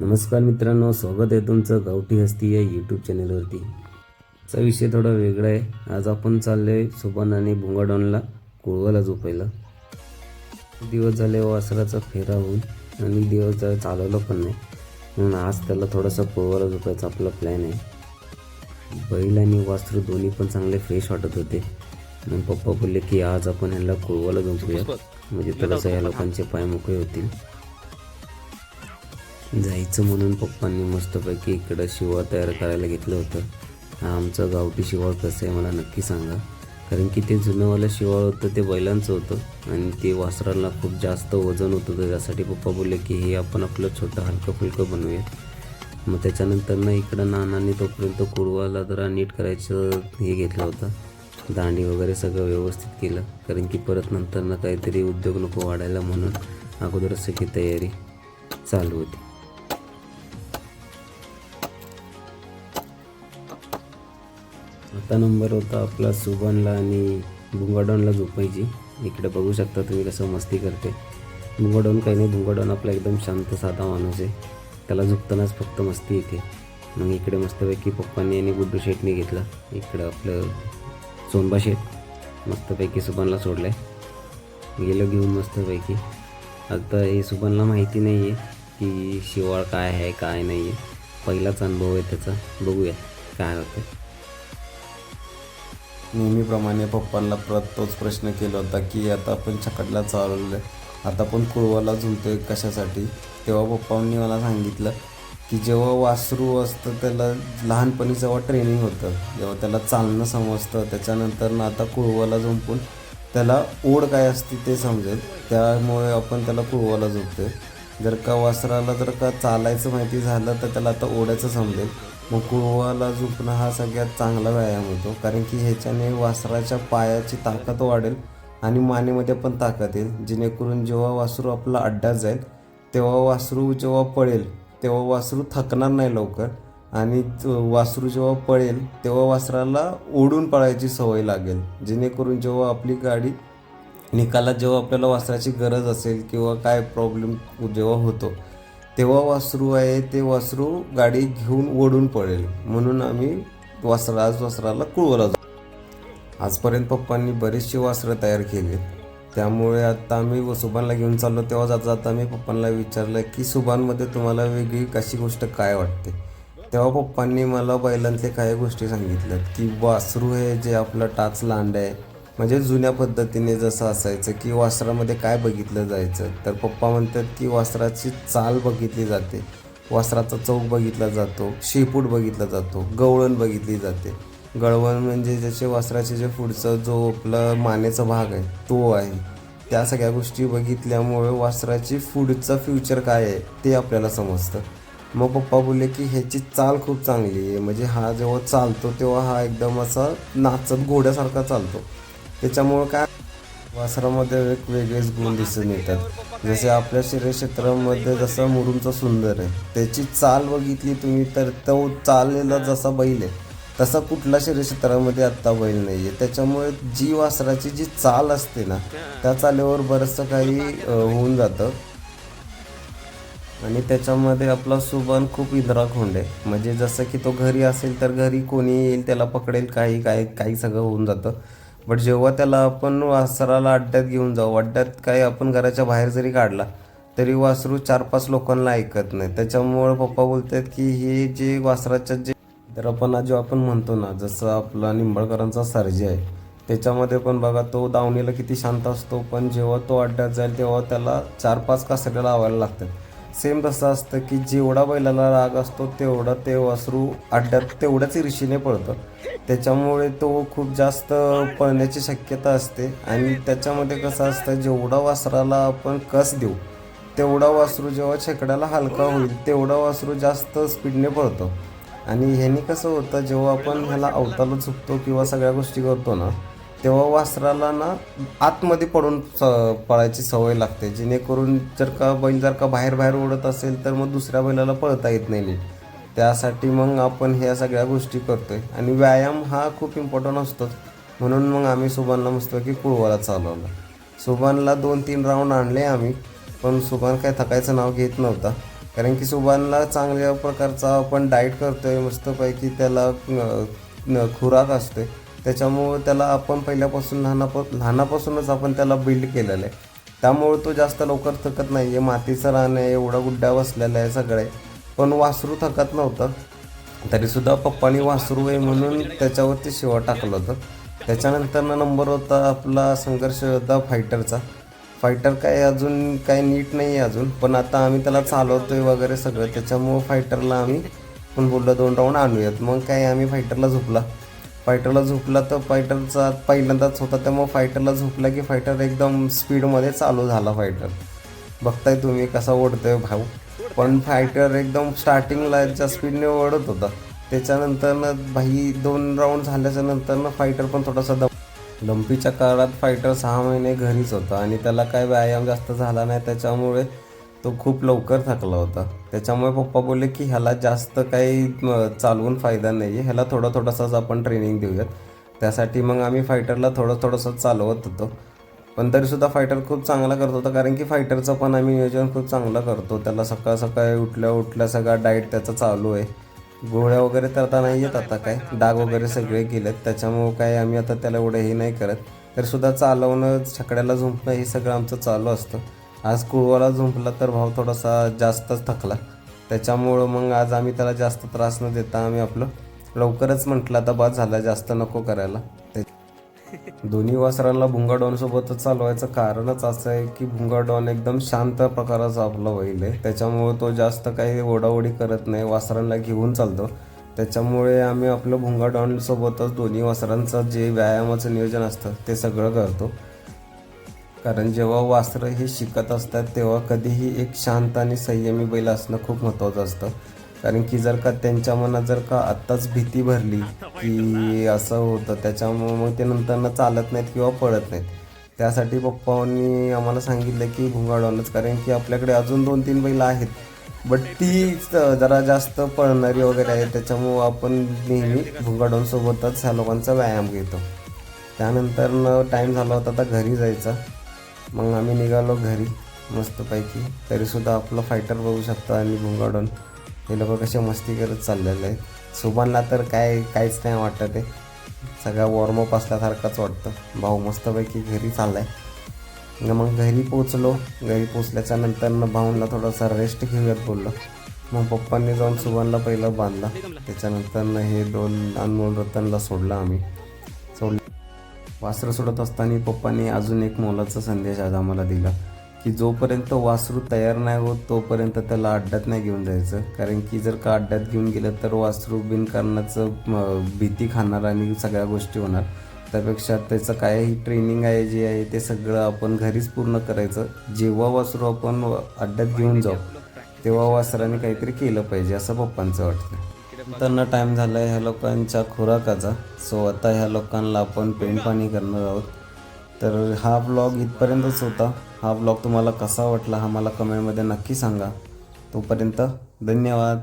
नमस्कार मित्रांनो स्वागत आहे तुमचं गावठी हस्ती या यूट्यूब चॅनलवरती चा विषय थोडा वेगळा आहे. आज आपण चाललो आहे सुबन आणि भुंगाडॉनला कुळवाला झोपायला. दिवस झाले वासराचा फेरा होऊन आणि दिवस झाले चालवलं पण नाही. म्हणून आज त्याला थोडासा कुळवाला झोपायचा आपला प्लॅन आहे. बैल आणि वासरू दोन्ही पण चांगले फ्रेश वाटत होते. मग पप्पा बोलले की आज आपण ह्याला कुळवाला झोपूया. म्हणजे थोडंसं या लोकांचे पाय मोकळे होतील. जायचं म्हणून पप्पांनी मस्तपैकी इकडं शिवाळ तयार करायला घेतलं होतं. हा आमचं गावठी शिवाळ कसं आहे मला नक्की सांगा. कारण की ते जुनंवालं शिवाळ होतं ते बैलांचं होतं आणि ते वासराला खूप जास्त वजन होतं. तर त्यासाठी पप्पा बोलले की हे आपण आपलं छोटं हलकं फुलकं बनवूया मग त्याच्यानंतर ना इकडं नानांनी तोपर्यंत कुरवाला जरा नीट करायचं हे घेतलं होतं. दांडी वगैरे सगळं व्यवस्थित केलं. कारण की परत नंतर ना काहीतरी उद्योग नको वाढायला म्हणून अगोदरच सगळी तयारी चालू होती. आता नंबर होता आपला सुबनला आणि बुंगाडॉनला झोपायची. इकडे बघू शकता तुम्ही कसं मस्ती करते. भुंगाडॉन काही नाही भुंगाडॉन आपला एकदम शांत साधा माणूस आहे. त्याला झोपतानाच फक्त मस्ती येते. मग इकडे मस्तपैकी पप्पांनी आणि गुड्डू शेटने घेतला. इकडं आपलं सोनबा शेट मस्तपैकी सुबनला सोडलं आहे गेलो घेऊन मस्तपैकी. आता हे सुबनला माहिती नाही आहे की शिवाळ काय आहे काय नाही आहे पहिलाच अनुभव आहे त्याचा. बघूया काय होतं नेहमीप्रमाणे पप्पांना परत तोच प्रश्न केला होता की आता आपण छकडला चालवलं आता पण कुळवाला झुलतोय कशासाठी? तेव्हा पप्पांनी मला सांगितलं की जेव्हा वासरू असतं त्याला लहानपणी जेव्हा ट्रेनिंग होतं जेव्हा त्याला चालणं समजतं त्याच्यानंतर ना आता कुळवाला झुंपून त्याला ओढ काय असते ते समजेल. त्यामुळे आपण त्याला कुळवाला झोपतोय जर का वासराला जर का चालायचं माहिती झालं तर त्याला आता ओढायचं समजेल. मग कुळवाला झुकणं हा सगळ्यात चांगला व्यायाम होतो. कारण की ह्याच्याने वासराच्या पायाची ताकद वाढेल आणि मानेमध्ये पण ताकद येईल. जेणेकरून जेव्हा वासरू आपला अड्डा जाईल तेव्हा वासरू जेव्हा पळेल तेव्हा वासरू थकणार नाही लवकर. आणि वासरू जेव्हा पळेल तेव्हा वासराला ओढून पळायची सवय लागेल. जेणेकरून जेव्हा आपली गाडी निकालात जेव्हा आपल्याला वासराची गरज असेल किंवा काय प्रॉब्लेम जेव्हा होतो तेव्हा वासरू आहे ते वासरू गाडी घेऊन ओढून पडेल म्हणून आम्ही वासरा आज वासराला कुळवला जातो. आजपर्यंत पप्पांनी बरीचशी वासरं तयार केली. त्यामुळे आता आम्ही सुभानला घेऊन चाललो तेव्हा जाता जाता मी पप्पांना विचारलं की सुभानमध्ये तुम्हाला वेगळी कशी गोष्ट काय वाटते? तेव्हा पप्पांनी मला बैलांतले काही गोष्टी सांगितल्यात की वासरू हे जे आपलं टाच लांड आहे म्हणजे जुन्या पद्धतीने जसं असायचं की वासरामध्ये काय बघितलं जायचं तर पप्पा म्हणतात की वासराची चाल बघितली जाते. वासराचा चौक बघितला जातो शेपूट बघितला जातो गवळण बघितली जाते. गळवण म्हणजे ज्याचे वासराचे जे पुढचं जो आपला मानेचा भाग आहे तो आहे. त्या सगळ्या गोष्टी बघितल्यामुळे वासराची पुढचं फ्युचर काय आहे ते आपल्याला समजतं. मग पप्पा बोलले की ह्याची चाल खूप चांगली आहे. म्हणजे हा जेव्हा चालतो तेव्हा हा एकदम असा नाचत घोड्यासारखा चालतो. त्याच्यामुळं काय? वासरामध्ये एक वेगळेच गुण दिसून येतात. जसे आपल्या शरीरक्षेत्रामध्ये जसं मुरुमचा सुंदर आहे त्याची चाल बघितली तुम्ही तर तो चाललेला जसा बैल आहे तसा कुठला शरीर क्षेत्रामध्ये आत्ता बैल नाही आहे त्याच्यामुळे जी वासराची जी चाल असते ना त्या चालेवर बरंचसं काही होऊन जातं. आणि त्याच्यामध्ये आपला सुबान खूप इंद्राखोंड आहे. म्हणजे जसं की तो घरी असेल तर घरी कोणी येईल त्याला पकडेल काही काही काही सगळं होऊन जातं. बट जेव्हा त्याला आपण वासराला अड्ड्यात घेऊन जाऊ अड्ड्यात काही आपण घराच्या बाहेर जरी काढला तरी वासरू चार पाच लोकांना ऐकत नाही. त्याच्यामुळं पप्पा बोलतात की हे जे वासराच्या जे तर आपण जो आपण म्हणतो ना जसं आपला निंबाळकरांचा सर्जी आहे त्याच्यामध्ये पण बघा तो दावणीला किती शांत असतो. पण जेव्हा तो अड्ड्यात जाईल तेव्हा त्याला चार पाच कासऱ्या लावायला लागतात. सेम तसं असतं की जेवढा बैलाला राग असतो तेवढा ते वासरू अड्ड्यात तेवढ्याच ऋषीने पळतं. त्याच्यामुळे तो खूप जास्त पळण्याची शक्यता असते. आणि त्याच्यामध्ये कसं असतं जेवढा वासराला आपण कस देऊ तेवढा वासरू जेव्हा शेकड्याला हलका होईल तेवढा वासरू जास्त स्पीडने पळतो. आणि ह्यानी कसं होतं जेव्हा आपण ह्याला अवताला चुकतो किंवा सगळ्या गोष्टी करतो ना तेव्हा वासराला ना आतमध्ये पडून स पळायची सवय लागते. जेणेकरून जर का बैल जर का बाहेर बाहेर ओढत असेल तर मग दुसऱ्या बैलाला पळता येत नाही नीट. त्यासाठी मग आपण ह्या सगळ्या गोष्टी करतोय. आणि व्यायाम हा खूप इम्पॉर्टंट असतोच. म्हणून मग आम्ही सुभानला मस्तपैकी कुळवाला चालवला. सुभानला दोन तीन राऊंड आणले आम्ही पण सुभान काय थकायचं नाव घेत नव्हता. कारण की सुभानला चांगल्या प्रकारचा आपण डाईट करतोय मस्तपैकी त्याला खुराक असते त्याच्यामुळं त्याला आपण पहिल्यापासून लहानाप लहानापासूनच आपण त्याला बिल्ड केलेलं आहे. त्यामुळं तो जास्त लवकर थकत नाही आहे मातीचं रान आहे एवढा गुड्डा बसलेला आहे सगळे पण वासरू थकत नव्हतं. तरीसुद्धा पप्पानी वासरू आहे म्हणून त्याच्यावरती शिवा टाकलं होतं. त्याच्यानंतर नंबर होता आपला संघर्ष होता फायटरचा फायटर काय अजून काय नीट नाही आहे अजून. पण आता आम्ही त्याला चालवतोय वगैरे सगळं. त्याच्यामुळं फायटरला आम्ही पण बोललो दोन राऊंड आणूयात. मग काय आम्ही फायटरला झोपला. फायटरला झोपला तर फायटरचा पहिल्यांदाच होता त्यामुळं फायटरला झोपला की फायटर एकदम स्पीडमध्ये चालू झाला फायटर. बघताय तुम्ही कसा ओढतोय भाऊ. पण फायटर एकदम स्टार्टिंगला ज्या स्पीडने ओढत होता त्याच्यानंतरनं भाई दोन राऊंड झाल्याच्या नंतरनं फायटर पण थोडासा दम लंपीच्या काळात फायटर सहा महिने घरीच होता आणि त्याला काय व्यायाम जास्त झाला नाही त्याच्यामुळे तो खूप लवकर थकला होता. त्याच्यामुळे पप्पा बोलले की ह्याला जास्त काही चालवून फायदा नाही आहे ह्याला थोडा थोडासाच आपण ट्रेनिंग देऊयात. त्यासाठी मग आम्ही फायटरला थोडं थोडंसं चालवत होतो. पण तरीसुद्धा फायटर खूप चांगला करत होता कारण की फायटरचं पण आम्ही नियोजन खूप चांगलं करतो. त्याला सकाळ सकाळी उठल्या उठल्या सगळा डाएट त्याचा चालू आहे. गोळ्या वगैरे तर आता नाही येत आता काय. डाग वगैरे सगळे गेलेत. त्याच्यामुळं काय आम्ही आता त्याला एवढं हे नाही करत. तरीसुद्धा चालवणं छकड्याला झुंपणं हे सगळं आमचं चालू असतं. आज कुळवाला झुंपला तर भाव थोडासा जास्तच थकला. त्याच्यामुळं मग आज आम्ही त्याला जास्त त्रास न देता आम्ही आपलं लवकरच म्हटलं आता बाद झाला जास्त नको करायला. ते दोन्ही वासरांना भुंगा डॉन सोबतच चालवायचं कारणच असं आहे की भुंगा डॉन एकदम शांत प्रकाराचा आपला बैल आहे. त्याच्यामुळे तो जास्त काही ओढाओढी करत नाही वासरांना घेऊन चालतो. त्याच्यामुळे आम्ही आपलं भुंगा डॉन सोबतच दोन्ही वासरांचं जे व्यायामाचं नियोजन असतं ते सगळं करतो. कारण जेव्हा वासरं हे शिकत असतात तेव्हा कधीही एक शांत आणि संयमी बैल असणं खूप महत्त्वाचं असतं. कारण की जर का त्यांच्या मनात जर का आत्ताच भीती भरली की असं होतं त्याच्यामुळं मग ते नंतरनं चालत नाहीत किंवा पळत नाहीत. त्यासाठी पप्पांनी आम्हाला सांगितलं की भुंगाडॉनच कारण की आपल्याकडे अजून दोन तीन बैल आहेत. बट ती जरा जास्त पळणारी वगैरे आहे त्याच्यामुळं आपण नेहमी भुंगाडॉनसोबतच ह्या लोकांचा व्यायाम घेतो. त्यानंतर टाईम झाला होता आता घरी जायचा. मग आम्ही निघालो घरी मस्तपैकी. तरीसुद्धा आपलं फायटर बघू शकता आणि भुंगाडून. हे लोक कसे मस्ती करत चाललेले आहेत. सुभानला तर काय काहीच नाही वाटत आहे. सगळा वॉर्मअप असल्यासारखंच वाटतं. भाऊ मस्तपैकी घरी चाललाय. आहे मग घरी पोचलो घरी पोचल्याच्या नंतर भाऊंना थोडासा रेस्ट घेऊयात बोललो. मग पप्पांनी जाऊन सुभानला पहिलं बांधला. त्याच्यानंतर हे दोन अनमोल रतनला सोडलं आम्ही. वासरं सोडत असताना पप्पांनी अजून एक मोलाचा संदेश आज आम्हाला दिला की जोपर्यंत वासरू तयार नाही होत तोपर्यंत त्याला अड्ड्यात नाही घेऊन जायचं. कारण की जर का अड्ड्यात घेऊन गेलं तर वासरू बिनकारणाचं भीती खाणार आणि सगळ्या गोष्टी होणार. त्यापेक्षा त्याचं काही ट्रेनिंग आहे जे आहे ते सगळं आपण घरीच पूर्ण करायचं. जेव्हा वासरू आपण अड्ड्यात घेऊन जाऊ तेव्हा वासराने काहीतरी केलं पाहिजे असं पप्पांचं वाटतं. त्यांना टाईम झाला आहे ह्या लोकांच्या खुराकाचा. सो आता ह्या लोकांना आपण पेंट पाणी करणार आहोत. तर हा ब्लॉग इथपर्यंतच होता. हा ब्लॉग तुम्हाला कसा वाटला हा मला कमेंटमध्ये नक्की सांगा. तोपर्यंत धन्यवाद.